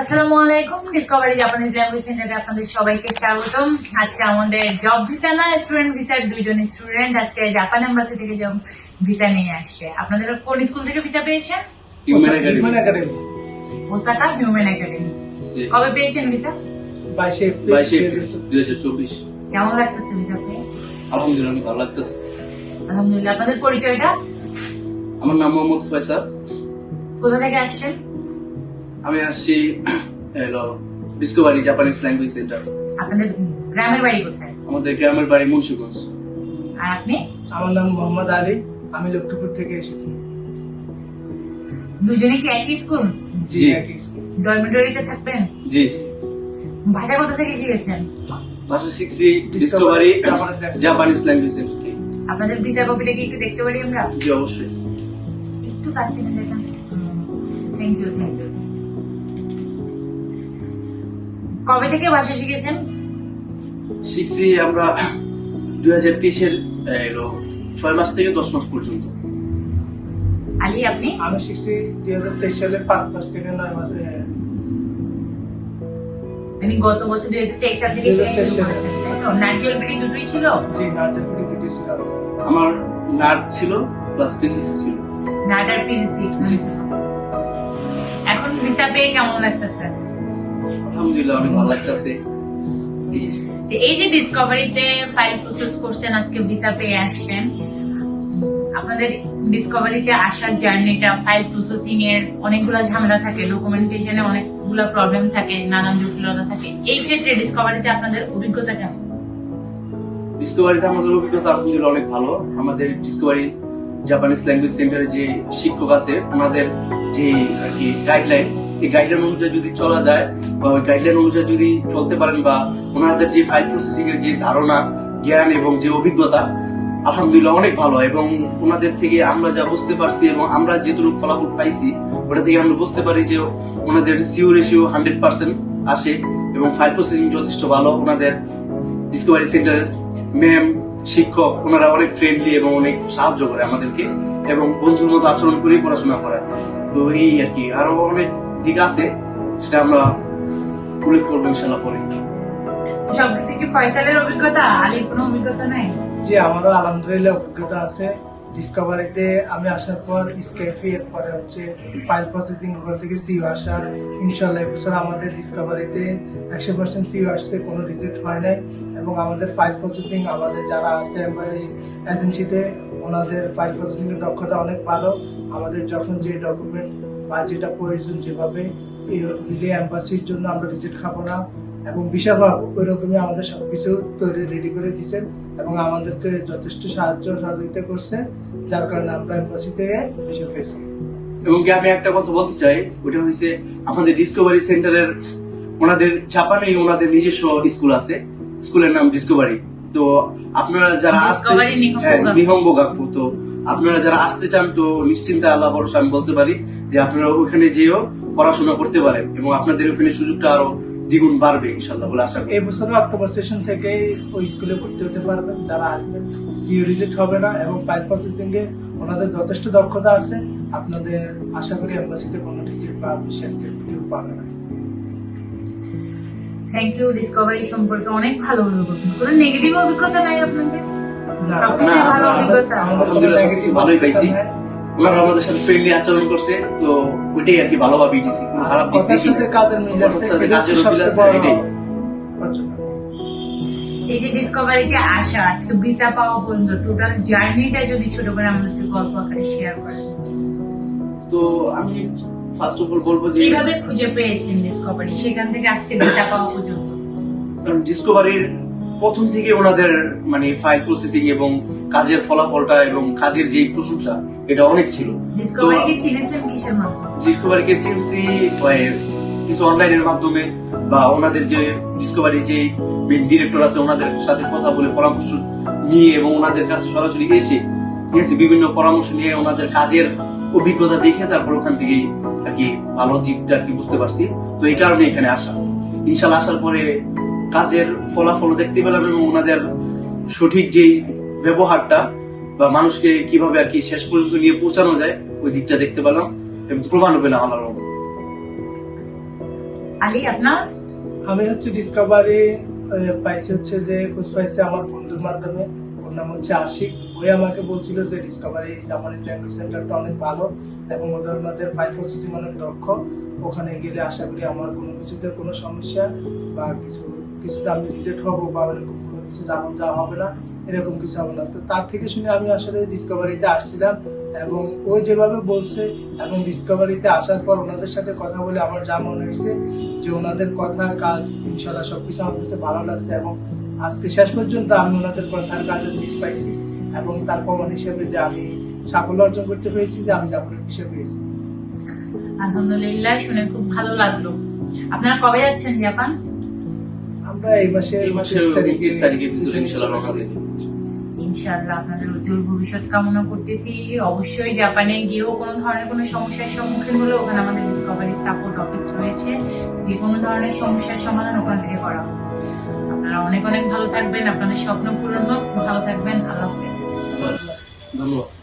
আসসালামু আলাইকুম Discovery Japanese language সেন্টারে আপনাদের সবাইকে স্বাগতম। আজকে আমাদের জব ভিসা না স্টুডেন্ট ভিসার দুইজন স্টুডেন্ট আজকে জাপান এম্বাসি থেকে জব ভিসা নিয়ে আসছে। আপনাদের কোন স্কুল থেকে ভিসা পেয়েছেন? Human academy human academy Osaka human academy কবে পেয়েছেন ভিসা বাইশে বাইশে দুই হাজার চব্বিশ। কেমন লাগতেছে ভিসা পেয়ে? আলহামদুলিল্লাহ ভালো লাগতেছে। আলহামদুলিল্লাহ আপনাদের পরিচয়টা? আমার নাম মোহাম্মদ ফয়সাল। কোথা থেকে আসছেন? আমি আসছি ডিসকভারি জাপানিজ ল্যাঙ্গুয়েজ সেন্টার আপনাদের গ্রামের বাড়ি কোথায়? আমাদের গ্রামের বাড়ি মুন্সিগঞ্জ। আর আপনি? আমার নাম মোহাম্মদ আলী আমি লক্ষ্মীপুর থেকে এসেছি। দুজনে কি একই স্কুল? জি জি। একই স্কুল। ডরমিটরিতে থাকবেন? জি। ভাষা কোথা থেকে শিখেছেন? ভাষা শিখছি ডিসকভারি। জাপানিজ ল্যাঙ্গুয়েজ সেন্টার থেকে। আপনাদের ভিসা কপিটা কি একটু দেখতে পারি আমরা? জি অবশ্যই। একটু কাছে নিয়ে দেখেন থ্যাংক ইউ থ্যাংক ইউ কবে থেকে ভাষা শিখেছেন? শিখছি আমরা দুই হাজার তেইশের এলো ছয় মাস থেকে দশ মাস পর্যন্ত। আলী আপনি? আমি শিখছি দুই হাজার তেইশ সালে পাঁচ মাস থেকে নয় মাস মানে গত বছর দুই হাজার তেইশ সাল থেকে শেখা শুরু 2023 সালে। করেছেন তাই তো? নারকেল বিড়ি দুটোই ছিল? জি নার্জারপুরি আমার নার্ভ ছিল প্লাস ছিল। আর পিজিসি এখন ভিসা পেয়ে কেমন লাগতেছে? আলহামদুলিল্লাহ অনেক ভালো লাগতেছে। এই যে। ডিসকভারিতে ফাইল প্রসেস করছেন আজকে ভিসা পেয়ে আসছেন আপনাদের ডিসকভারিতে আসার জার্নিটা ফাইল প্রসেসিং এর অনেকগুলো ঝামেলা থাকে ডকুমেন্টেশনে অনেকগুলো প্রবলেম থাকে নানান জটিলতা থাকে এই ক্ষেত্রে ডিসকভারিতে আপনাদের অভিজ্ঞতা কেমন? ডিসকভারিতে আমাদের অভিজ্ঞতা আলহামদুলিল্লাহ অনেক ভালো। আমাদের ডিসকভারি জাপানিজ ল্যাঙ্গুয়েজ সেন্টারে যে শিক্ষক আছে, ওনাদের যে আর কি গাইডলাইন এই গাইডলাইন অনুযায়ী যদি চলা যায় বা ওই গাইডলাইন অনুযায়ী যদি চলতে পারেন বা ওনাদের যে ফাইল প্রসেসিং এর যে ধারণা, জ্ঞান এবং যে অভিজ্ঞতা, আলহামদুলিল্লাহ অনেক ভালো। এবং ওনাদের থেকে আমরা যা বুঝতে পারছি এবং আমরা যেটুকু ফলাফল পাইছি, ওটা থেকে আমরা বুঝতে পারি যে ওনাদের সিও রেশিও হান্ড্রেড পার্সেন্ট আসে এবং ফাইল প্রসেসিং যথেষ্ট ভালো। ওনাদের ডিসকভারি সেন্টারের ম্যাম শিক্ষক ওনারা অনেক ফ্রেন্ডলি এবং অনেক সাহায্য করে আমাদেরকে এবং বন্ধুর মতো আচরণ করেই পড়াশোনা করে তো এই আর কি আরও অনেক দিক আছে সেটা আমরা উল্লেখ করব ইনশাল্লাহ পরে। সবকিছু কি ফয়সালের অভিজ্ঞতা আর কোনো অভিজ্ঞতা নাই? জি আমারও আলহামদুলিল্লাহ অভিজ্ঞতা আছে। ডিসকভারিতে আমি আসার পর স্কেপি এরপরে হচ্ছে ফাইল প্রসেসিং ওখান থেকে সিও আসার ইনশাল্লাহ এবছর আমাদের ডিসকভারিতে একশো পার্সেন্ট সিও আসছে, কোনো রিজেক্ট হয় নাই। এবং আমাদের ফাইল প্রসেসিং আমাদের যারা আছে এজেন্সিতে ওনাদের ফাইল প্রসেসিংয়ের দক্ষতা অনেক ভালো। আমাদের যখন যে ডকুমেন্ট বা যেটা প্রয়োজন যেভাবে দিলে অ্যাম্বাসির জন্য আমরা রিজেক্ট খাব না। এবং বিশাল ওই রকমই আমাদের সবকিছু তৈরি রেডি করে দিয়েছেন এবং আমাদেরকে যথেষ্ট সাহায্য সহযোগিতা করছে যার কারণে আমরা এম্বাসি থেকে বিষয় পেয়েছি এবং কি আমি একটা কথা বলতে চাই? ওটা হচ্ছে আমাদের ডিসকভারি সেন্টারের ওনাদের জাপানে ওনাদের নিজস্ব স্কুল আছে। স্কুলের নাম ডিসকভারি তো আপনারা যারা আসতে নিহঙ্গ হ্যাঁ, নিহঙ্গ গাকু তো আপনারা যারা আসতে চান তো নিশ্চিন্তে আল্লাহ ভরসা আমি বলতে পারি যে আপনারা ওখানে যেও পড়াশোনা করতে পারেন এবং আপনাদের ওখানে সুযোগটা আরও দ্বিগুণ বাড়বে ইনশাল্লাহ বলে আশা করি। এই বছরও অক্টোবর সেশন থেকে ওই স্কুলে ভর্তি হতে পারবেন যারা আসবেন। সিও রিজেক্ট হবে না এবং ফাইল প্রসেসিং এ ওনাদের যথেষ্ট দক্ষতা আছে। আপনাদের আশা করি এম্বাসিতে কোনো রিজেক্ট বা বিশেষ কেউ পাবে না। থ্যাংক ইউ ডিসকভারি সম্পর্কে অনেক ভালো ভালো প্রশ্ন কোনো নেগেটিভ অভিজ্ঞতা নাই আপনাদের? না, সবকিছু ভালো অভিজ্ঞতা। সবকিছু ভালোই পাইছি। ওনারা আমাদের সাথে ফ্রেন্ডলি আচরণ করছে তো ওইটাই আর কি ভালোভাবে দিছি কোনো খারাপ দিক দেখি সাথে কাজের মিল আছে সাথে কাজের মিল আছে, এটাই। এই যে ডিসকভারিতে আসা আজকে ভিসা পাওয়া পর্যন্ত টোটাল জার্নিটা যদি ছোট করে আমাদেরকে গল্প আকারে শেয়ার করেন। তো আমি ফার্স্ট অফ অল বলব যে কীভাবে খুঁজে পেয়েছেন ডিসকভারি সেখান থেকে আজকে ভিসা পাওয়া পর্যন্ত। ডিসকভারির প্রথম থেকে ওনাদের মানে ফাইল প্রসেসিং এবং কাজের ফলাফলটা এবং কাজের যে প্রশংসা এটা অনেক ছিল। ডিসকভারিকে চিনছি কিছু অনলাইনের মাধ্যমে বা ওনাদের যে ডিসকভারি যে মেন ডিরেক্টর আছে ওনাদের সাথে কথা বলে পরামর্শ নিয়ে এবং ওনাদের কাছে সরাসরি এসে আছে বিভিন্ন পরামর্শ নিয়ে ওনাদের কাজের অভিজ্ঞতা দেখে তারপর ওখান থেকে আর কি ভালো দিকটা আর কি বুঝতে পারছি। তো এই কারণে এখানে আসা। ইনশাল্লাহ আসার পরে কাজের ফলাফল দেখতে পেলাম এবং ওনাদের সঠিক যেই ব্যবহারটা বা মানুষকে কীভাবে আর কি শেষ পর্যন্ত নিয়ে পৌঁছানো যায় ওই দিকটা দেখতে পেলাম এবং প্রমাণও পেলাম আল্লাহর রহমতে। আলী আপনার? আমি হচ্ছে ডিসকভারি পাইছি হচ্ছে যে খোঁজ পাইছি আমার বন্ধুর মাধ্যমে। ওর নাম হচ্ছে আশিক। ওই আমাকে বলছিল যে ডিসকভারি জাপানিজ ল্যাঙ্গুয়েজ সেন্টারটা অনেক ভালো এবং ওদের মধ্যে ফাইল প্রসেসিং অনেক দক্ষ। ওখানে গেলে আশা করি আমার কোনো কিছুতে কোনো সমস্যা বা কিছু, কিছুতে আমি রিজেক্ট হব বা এরকম কোনো কিছু যেমন যা হবে না, এরকম কিছু হবে না। তো তার থেকে শুনে আমি আসলে ডিসকভারিতে আসছিলাম এবং ও যেভাবে বলছে এবং ডিসকভারিতে আসার পর ওনাদের সাথে কথা বলে আমার যা মনে হয়েছে যে ওনাদের কথা, কাজ ইনশাল্লাহ সবকিছু আমার কাছে ভালো লাগছে এবং আজকে শেষ পর্যন্ত আমি ওনাদের কথার কাজের পাইছি। এবং তার প্রমাণ হিসেবে যে আমি সাফল্য অর্জন করতে পেরেছি যে আমি জাপানের হিসেবে পেয়েছি আলহামদুলিল্লাহ শুনে খুব ভালো লাগল। আপনারা কবে যাচ্ছেন জাপান? আমরা এই মাসে এই মাসের 29 তারিখের ভিতরে ইনশাআল্লাহ রওনা দিয়ে ইনশাআল্লাহ আপনাদের উজ্জ্বল ভবিষ্যৎ কামনা করতেছি। অবশ্যই জাপানে গিয়েও কোনো ধরনের কোনো সমস্যার সম্মুখীন হলে ওখানে আমাদের ডিসকভারি সাপোর্ট অফিস রয়েছে। যে কোনো ধরনের সমস্যার সমাধান ওখান থেকে করা হবে আপনারা অনেক অনেক ভালো থাকবেন। আপনাদের স্বপ্ন পূরণ হোক। ভালো থাকবেন। আল্লাহ হাফেজ। Loves da